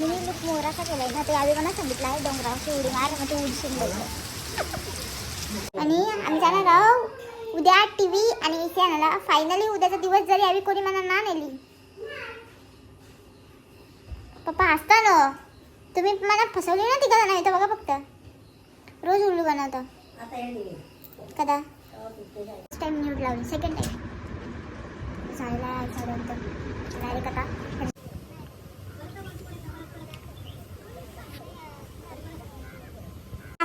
Me look मोराचा केलाय ना ते आधी मला सांगितलं आहे डोंगरावरची उडी मार मग ते उडशील बघ आणि आम्ही जाणार आहोत उद्या टी व्ही आणि सी आणायला फायनली उद्याचा दिवस जरी आम्ही कोणी मला ना नेली. पप्पा हसता ना तुम्ही मला फसवली ना तिघा नाही तर बघा फक्त. रोज उल्लू बनवतो. कदा? टाइम न्यूट लावली सेकंड टाइम झालेला साधारणतः डायरेक्ट आता?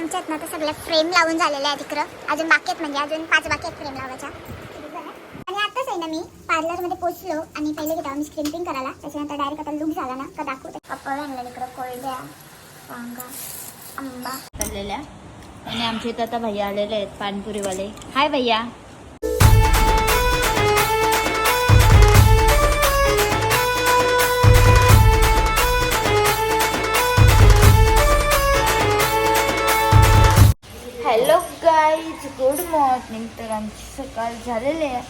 आमच्यात ना तर सगळ्या फ्रेम लावून झालेल्या आहेत तिकडं अजून बाकी आहेत म्हणजे अजून पाच बाकी आहेत फ्रेम लावायच्या. आणि आताच आहे ना मी पार्लरमध्ये पोचलो आणि पहिले घेतो मी स्क्रीन करायला. त्याच्यानंतर डायरेक्ट आता लुक झाला ना का दाखवते. आपण आणलं इकडं कोरड्या वांगा आंबा. आणि आमच्या इथं आता भैया आलेले आहेत पाणीपुरीवाले. हाय भैया. मॉर्निंग तर आमची सकाळ झालेली आहे.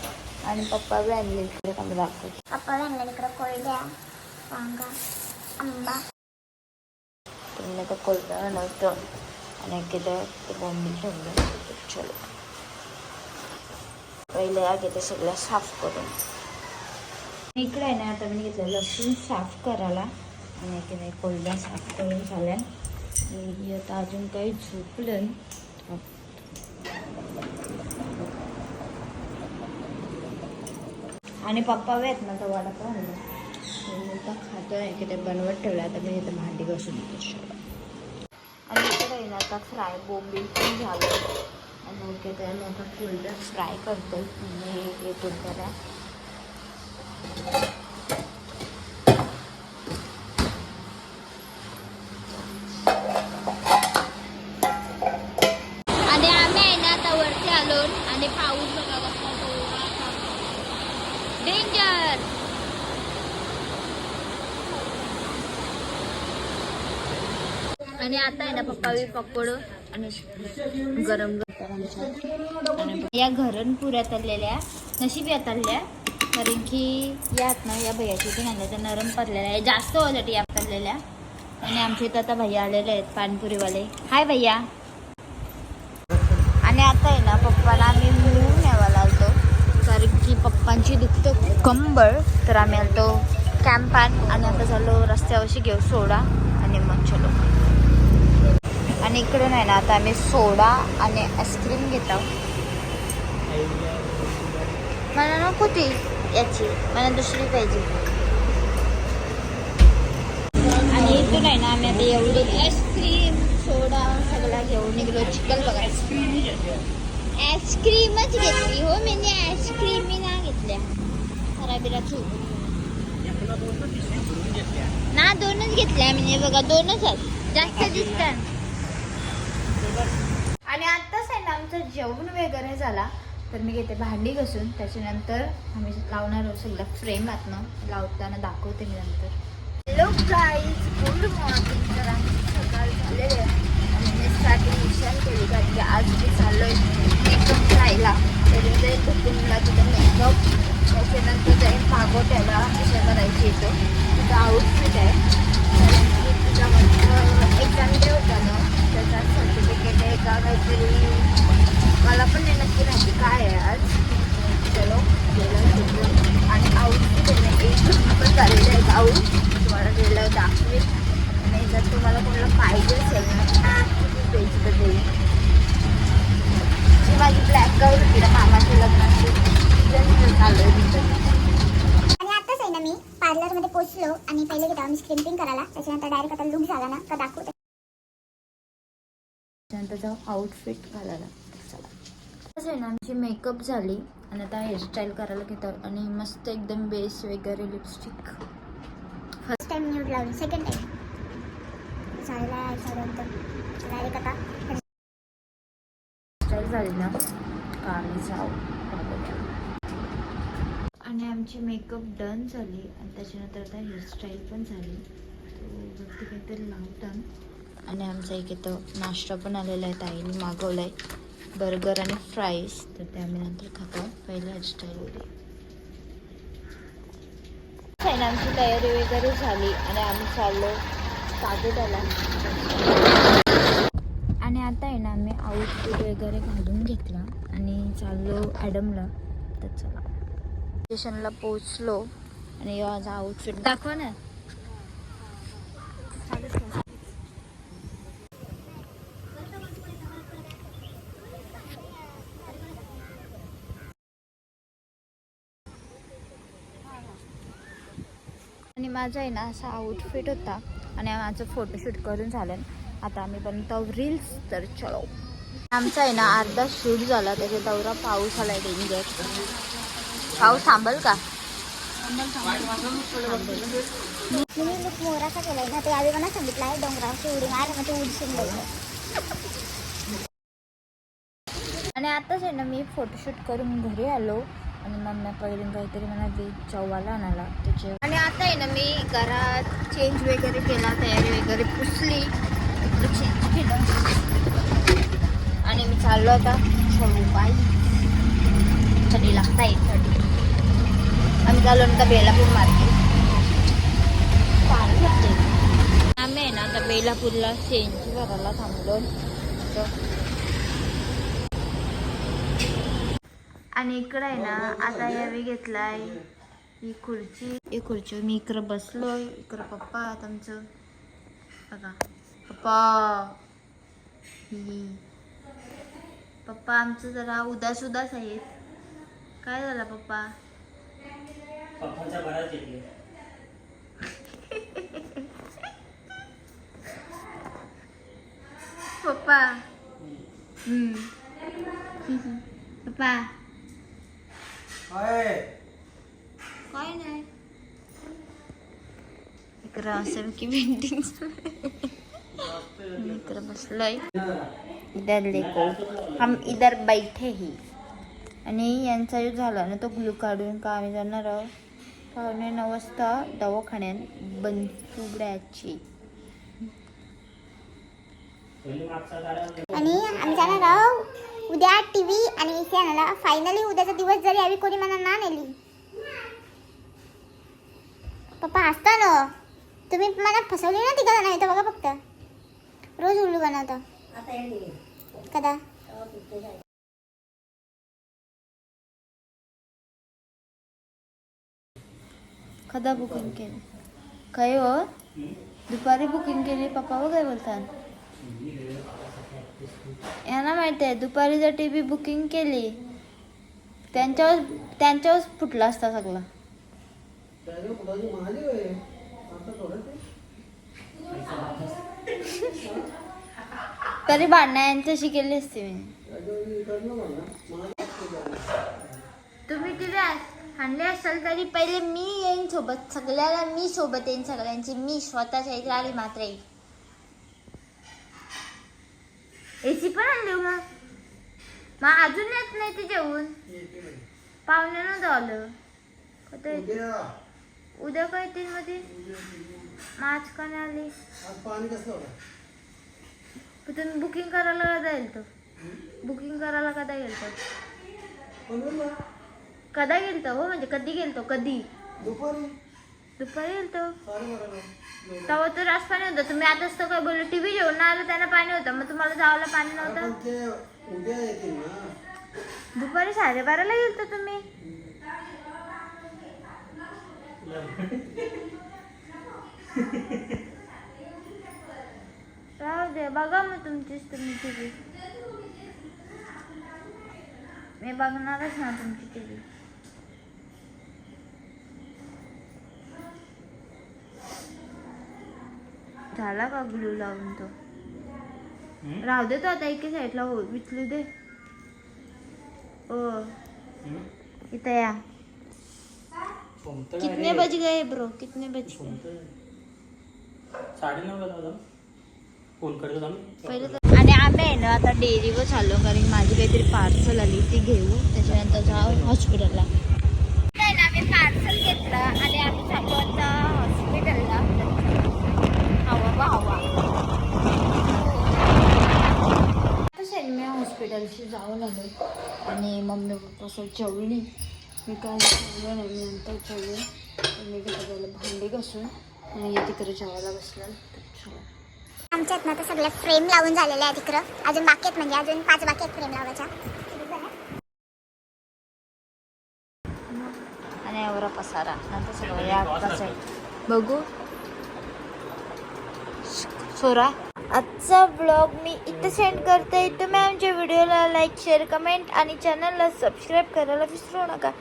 आणि पप्पा आणले इकडे मला दाखवतो. आपण आणलं इकडं कोरड्या वांगा आंबा. तुम्ही आता कोलता नव्हतं आणि केलं ते बॉम्बी ठेवलं चलो. पहिले या घेते सगळं साफ करून. इकडे आहे ना आता मी घेतलं लसूण साफ करायला. आणि की नाही साफ करून झाल्या. ही आता अजून काही झोपलं आणि पप्पा वेत ना तर वडापाव आणला. आता खातोय की ते बनवत ठेवलं आता मी इथं भांडी सगळं आणि इकडे आहे ना आता फ्राय बोंबील पण झालं. आणि ओके तर मी आता फ्राय करतो. मी येतो करा. आणि आता आहे ना पप्पा बी पकोड आणि गरम आमच्या या घरणपुऱ्या पुऱ्यात आलेल्या नशीब यात आल्या कारण की यात ना या भैयाची पण आणल्या त्या नरम पडलेल्या आहे जास्त होण्यासाठी या पडलेल्या. आणि आमच्या इथं आता भैया आलेले आहेत पाणीपुरीवाले हाय भैया. आणि आता आहे ना पप्पाला आम्ही मिळून न्यावा लागतो कारण की पप्पांची दुखतं कंबळ. तर आम्ही आलतो कॅम्पान आणि आता झालो रस्त्यावरशी घेऊ सोडा. आणि मग चलो. आणि इकडून आहे ना आता आम्ही सोडा आणि आईस्क्रीम घेत आहोत. मला नको ती याची मला दुसरी पाहिजे. आणि इथून आहे ना आम्ही आता एवढी आईस्क्रीम सोडा सगळा घेऊन निघलो चिकन बघा आईस्क्रीमच घेतली हो मी आईस्क्रीम मी ना घेतल्या. खराबीला चूक ना दोनच घेतल्या मी बघा दोनच आहेत. जास्त दिसतात. आणि आत्ताच आहे ना आमचं जेवण वगैरे झाला. तर मी घेते भांडी घसून. त्याच्यानंतर आम्ही लावणार आहोत सगळं फ्रेम आतनं. लावताना दाखवते मी नंतर. हॅलो गाईज गुड मॉर्निंग तर आम्ही सकाळ झालेले आहे. आणि मी स्टार्टिंग विचार केली कारण की आज मी चाललो आहे मेकअप राहिला त्याच्यामध्ये कुटुंबला तिथं मेकअप त्याच्यानंतर जाईन पागोट्याला अशा करायची येतो तिथं आउटफिट आहे कारण की तिच्यामध्ये एक्झाम डे होता ना त्याचा सर्टिफिकेट आहे का काहीतरी मला पण नाही नक्की माहिती काय आहे आज चलो गेलं तिथं आणि आऊट एक पण झालेलं आहे आऊट तुम्हाला गेलं दाखवेल नाही जर तुम्हाला कोणाला पाहिजे असेल ना पेज तर देईल जी माझी ब्लॅक गाऊन होती ना मामाच्या लग्नाची चालू आहे आणि आताच आहे ना मी पार्लरमध्ये पोचलो आणि पहिले घेता मी स्क्रीन प्रिंट करायला. त्याच्यानंतर डायरेक्ट आता लुक झाला ना का दाखवते. त्यानंतर जाऊ आउटफिट घालायला. चला. असं आहे ना आमची मेकअप झाली. आणि आता हेअरस्टाईल करायला घेतात आणि मस्त एकदम बेस वगैरे लिपस्टिक फर्स्ट टाइम न्यूड लावली. सेकंड टाइम झालेला आहे साधारणतः डायरेक्ट आता? स्टाईल झाली ना. जाऊ. पाहूया. आणि आमची मेकअप डन झाली. आणि त्याच्यानंतर आता हेअरस्टाईल पण झाली. तो वरती काहीतरी लावतात आणि आमचा एक इथं नाश्ता पण आलेला आहे ताईने मागवला आहे बर्गर आणि फ्राईज तर ते आम्ही नंतर खातो. पहिले हेअरस्टाईल होती आमची तयारी वगैरे झाली आणि आम्ही चाललो त्याला आणि आता आहे ना आम्ही आउटफिट वगैरे घालून घेतला आणि चाललो ॲडमला. तर चला. स्टेशनला पोचलो आणि माझा आउटफिट दाखवा ना. आणि माझा आहे ना असा आउटफिट होता. आणि माझं फोटोशूट करून झालं. आता आम्ही बनवतो रील्स तर चलो. आमचा आहे ना अर्धा शूट झाला त्याच्या दौरा पाऊस आला डेंजर पाऊस थांबल का? मी लुक मोराचा केलाय ना ते आधी मला सांगितलं आहे डोंगरावरची उडी मार मग ते उडशील बघ आणि आताच आहे ना मी फोटोशूट करून घरी आलो. आणि मम्मी पहिले काहीतरी मला वेज चौवाला आणाला त्याचे आणि आता आहे ना मी घरात चेंज वगैरे केला तयारी वगैरे पुसली. चेंज केलं. आणि मी चाललो आता छोडू बाई चली लागता थंडी. आम्ही चाललो आता बेलापूर मार्केट. आम्ही आहे ना आता बेलापूरला चेंज करायला थांबलो. आणि इकडं आहे ना आता यावेळी घेतलाय ही खुर्ची. ही खुर्ची मी इकडं बसलोय इकडं पप्पा आहेत आमचं. बघा पप्पा. ही. पप्पा आमचं जरा उदास उदास आहेत. काय झालं पप्पा? पप्पा. हम्म. पप्पा. काय नाही. इकडं असं की पेंटिंग इकडं बसलोय. इधर देखो. हम इधर बैठे ही. आणि यांचा यूज झाला ना तो ग्लू काढून का आम्ही जाणार आहोत पावणे नऊ वाजता दवाखान्यात मागचा गाड्या आणि आम्ही जाणार आहोत उद्या टी व्ही आणि एसी आणायला फायनली उद्याचा दिवस जरी यावी कोणी मला ना नेली. पप्पा हसता ना. तुम्ही मला फसवली ना तिघा नाही तर बघा फक्त. रोज उल्लू बनवता. कदा? कदा बुकिंग केली? काय हो? दुपारी बुकिंग केली पप्पा व काय बोलतात. यांना माहिती आहे दुपारी जर टी व्ही बुकिंग केली त्यांच्यावर त्यांच्यावर फुटला असता सगळा. तरी भांडणा यांच्याशी केली असते मी. तुम्ही तिथे आणले असाल तरी पहिले मी येईन सोबत. सगळ्याला मी सोबत येईन सगळ्यांची मी स्वतःच्या इथे आली मात्र येईल एसी पण आणली हो मग. मग अजून येत नाही ते जेवून पाहुणे न आलं. कधी येतील? उद्या काय येतील मध्ये? आज का नाही आली? तुम्ही बुकिंग करायला कदा येईल तो? बुकिंग करायला कदा येईल तो? कदा गेलतो हो? म्हणजे कधी गेलतो? कधी? दुपारी. गेलतो तेव्हा तर रास पाणी होतं. तुम्ही आताच तर काय बोललो टीव्ही जेवण आलं त्यांना पाणी होतं. मग तुम्हाला जायला पाणी नव्हतं? दुपारी साडेबाराला गेलतो तुम्ही. राहू दे बघा मग तुमचीच तुम्ही टीव्ही मी बघणारच ना तुमची टीव्ही झाला का ग्लू लावून तो? राहू दे तो आता एके साईडला हो विचलू दे. ओ? इथं या. कितने बज गए ब्रो? कितने बज गए? आणि आम्ही आहे ना आता डेअरीवर चाललो कारण माझी काहीतरी पार्सल आली ती घेऊ. त्याच्यानंतर जाऊ हॉस्पिटलला नाही ना आम्ही पार्सल घेतलं आणि आम्ही चाललो आता हॉस्पिटलला हवा बा हवा तसं मी हॉस्पिटलशी जाऊन आलो. आणि मम्मी पप्पा सर जेवली. मी काय जेवलो नाही मी नंतर जेवले. मी तिकडे भांडी घासून. आणि तिकडे जेवायला बसलं आमच्यात ना तर सगळ्या फ्रेम लावून झालेल्या आहेत तिकडं. अजून बाकी आहेत म्हणजे अजून पाच बाकी आहेत फ्रेम लावायच्या. आणि एवढा पसारा. नंतर सगळं या पसार बघू. सोरा. आजचा ब्लॉग मी इथं सेंड करते. तुम्ही आमच्या व्हिडिओला लाईक शेअर कमेंट आणि चॅनलला सबस्क्राईब करायला विसरू नका.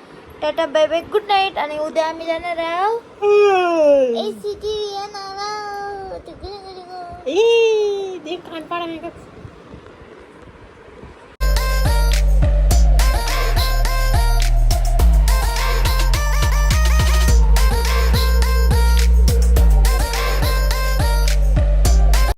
Tata bye bye good night आणि उद्या आम्ही जाणार आहोत. ए सी टी